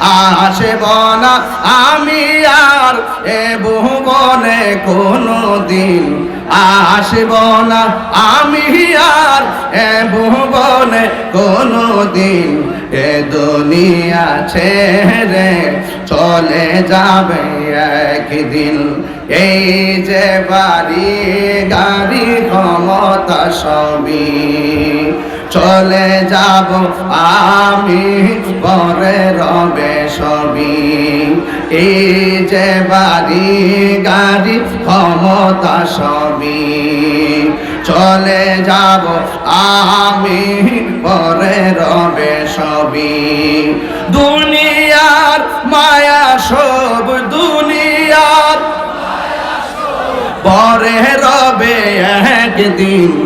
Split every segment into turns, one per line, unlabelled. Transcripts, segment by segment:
আসব না, আমি আর এ ভুবনে কোনো দিন আসব না। আমি আর এ ভুবনে কোনো দিন এ দুনিয়া ছেড়ে চলে যাবে একদিন। এই যে বাড়ি, গাড়ি, ক্ষমতা সবই চলে যাব আমি পরে রবে সবই। এই যে বাড়ি গাড়ি ক্ষমতা সবই। চলে যাব আমি পরে রবে সবই। দুনিয়ার মায়া সব দুনিয়ার। পরে রবে একদিন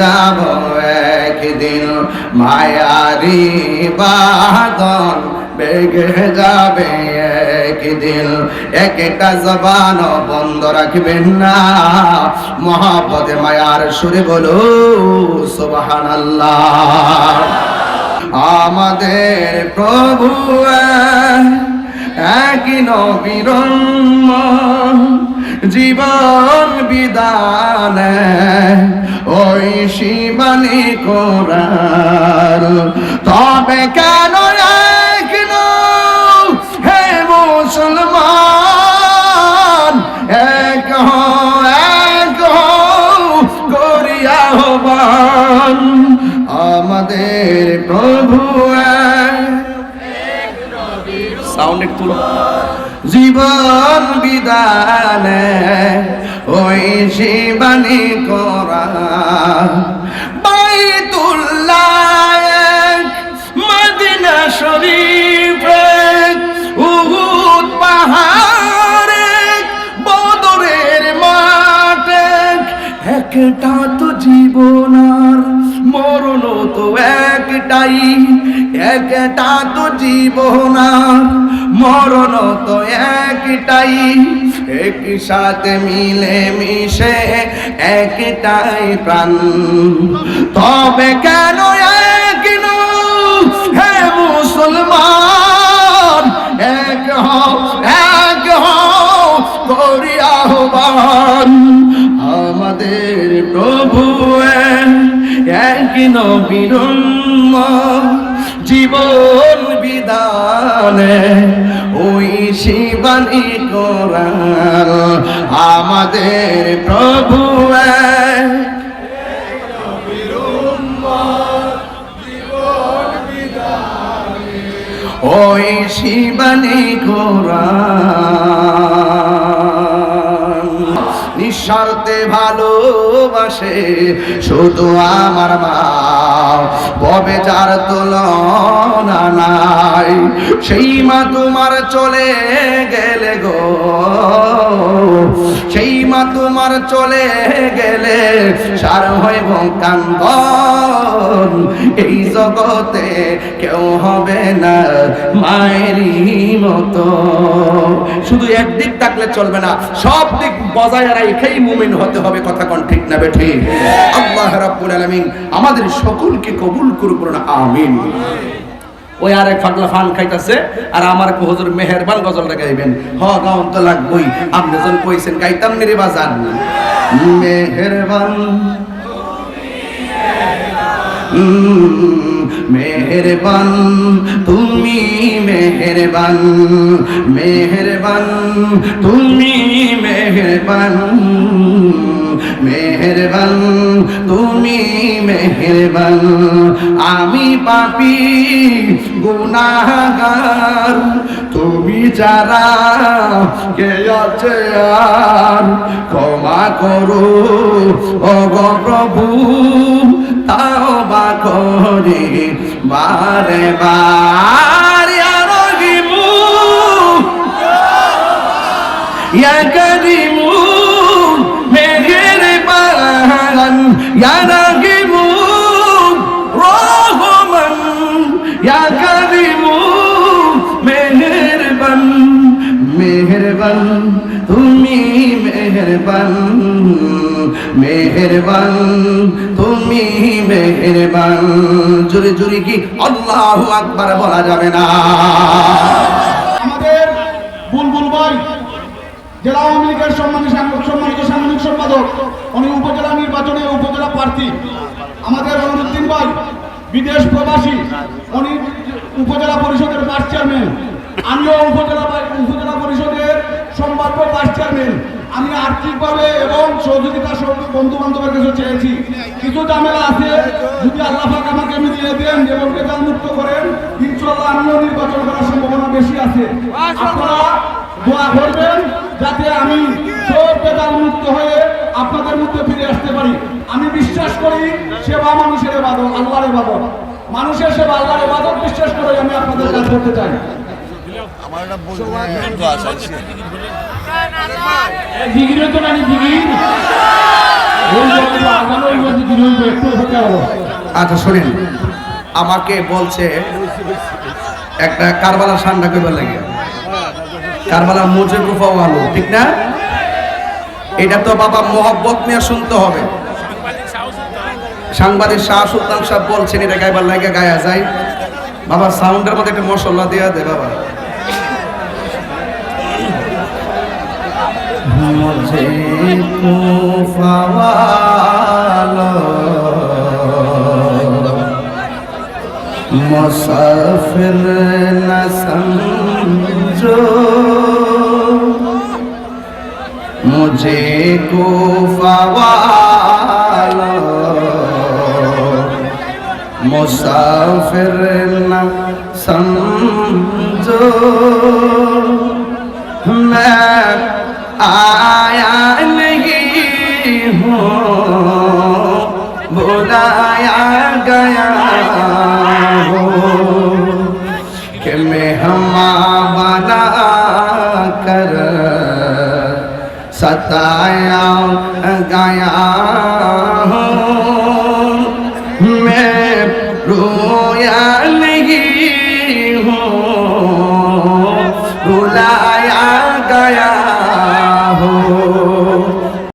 যাব একদিন মায়ারি বাদন, বেগে যাবে একদিন। একটা জবান বন্ধ রাখবেন না। মহাপদে মায়ার সুরে বলো সুবাহান আমাদের প্রভু এক নবীর জীবন বিদান, ওই শিবানী কোরআন তবে কেন এক হে এক করিয়া আমাদের প্রভু সাউন্ড একটু জীবন বিদানে ওই শিবানী করা। পাহাড় বদরের একটা তো জীবন আর মরণ তো একটাই একটা তো জীবন, মরণ তো একটাই। একই সাথে মিলে মিশে একটাই প্রাণ। তবে কেন এক হে মুসলমান, এক হও এক হও করি আহ্বান। আমাদের প্রভু এক নবীর জীবন বিদানে ওই শিবানী কোরআন আমাদের প্রভু ওই শিবানী কোরআন নিঃস্বার্থে ভালোবাসে শুধু আমার মা ববে যার তুলনা নাই সেই মা তোমার চলে গেলে গো। সেই মা তোমার চলে গেলে সার হইব কান্দন এই জগতে কেউ হবে না মায়েরই মতো। শুধু একদিক থাকলে চলবে না, সব দিক বজায় রেখেই মুমিন হতে হবে, কথা কোন ঠিক না বেঠি? আল্লাহ রাব্বুল আলামিন আমাদের সকলকে কবুল করুক আমিন। ওই আর এক ফাগলা ফান খাইতাছে, আর আমার হুজুর মেহেরবান গজলটা গাইবেন হ গাউন তো লাগবই। আপনি যখন কইছেন, গাইতাম নিরে বাজান। মেহেরবান। মেহেরবান, তুমি মেহেরবান। মেহেরবান, তুমি মেহেরবান মেহেরবান, তুমি মেহেরবান। আমি পাপি, গুনাহগার, তুমি যারা কে আছে আর ক্ষমা করো। অগ প্রভু, তাও বা করে, বারে বার আর يا كريم مهربان يا رحيم رحمن يا كريم মেহেরবান মেহেরবান তুমি মেহেরবান মেহেরবান তুমি মেহেরবান জোরে জোরে কি আল্লাহু আকবার বলা যাবে না
জেলা আওয়ামী লীগের সম্মানিত সম্মানিত সাংগঠনিক সম্পাদক, উনি উপজেলা নির্বাচনে উপজেলা প্রার্থী। আমাদের অনুরুদ্দিন ভাই, বিদেশ প্রবাসী, উনি উপজেলা পরিষদের ভাইস চেয়ারম্যান আমিও উপজেলা উপজেলা পরিষদের সম্ভাব্য ভাইস চেয়ারম্যান আমি আর্থিকভাবে এবং সহযোগিতা বন্ধু বান্ধবের কাছে চেয়েছি। কিছু ঝামেলা আছে, যদি আল্লাহ আমাকে মিলিয়ে দেন এবং বেতন মুক্ত করেন ইনশাল্লাহ আমিও নির্বাচন করার সম্ভাবনা বেশি আছে। আপনারা দোয়া করবেন যাতে আমি মুক্ত হয়ে আপনাদের মধ্যে ফিরে আসতে পারি। আমি বিশ্বাস করি সেবা মানুষের এবাদত আল্লাহর এবাদত। মানুষের সেবা আল্লাহর এবাদত বিশ্বাস করে আমি আপনাদের কাজ করতে চাই।
জিগিরে তো নানি জিগির।
আচ্ছা শোনেন আমাকে বলছে একটা কারবালা সান্ডা করবার লাগে। কারবালার মোজের গুফাও আলো ঠিক না? এটা তো বাবা মোহব্বত নিয়ে শুনতে হবে। সাংবাদিক শাহ সুলতান সাহেব বলছেন, এটা গাইবার লাগে গায়া যায়। বাবা, সাউন্ডের মধ্যে একটা মশলা দেওয়া দে বাবা। মুঝে না সমঝো মুঝে কুফাওয়ালো মুসাফির না সমঝো मैं आ গায়া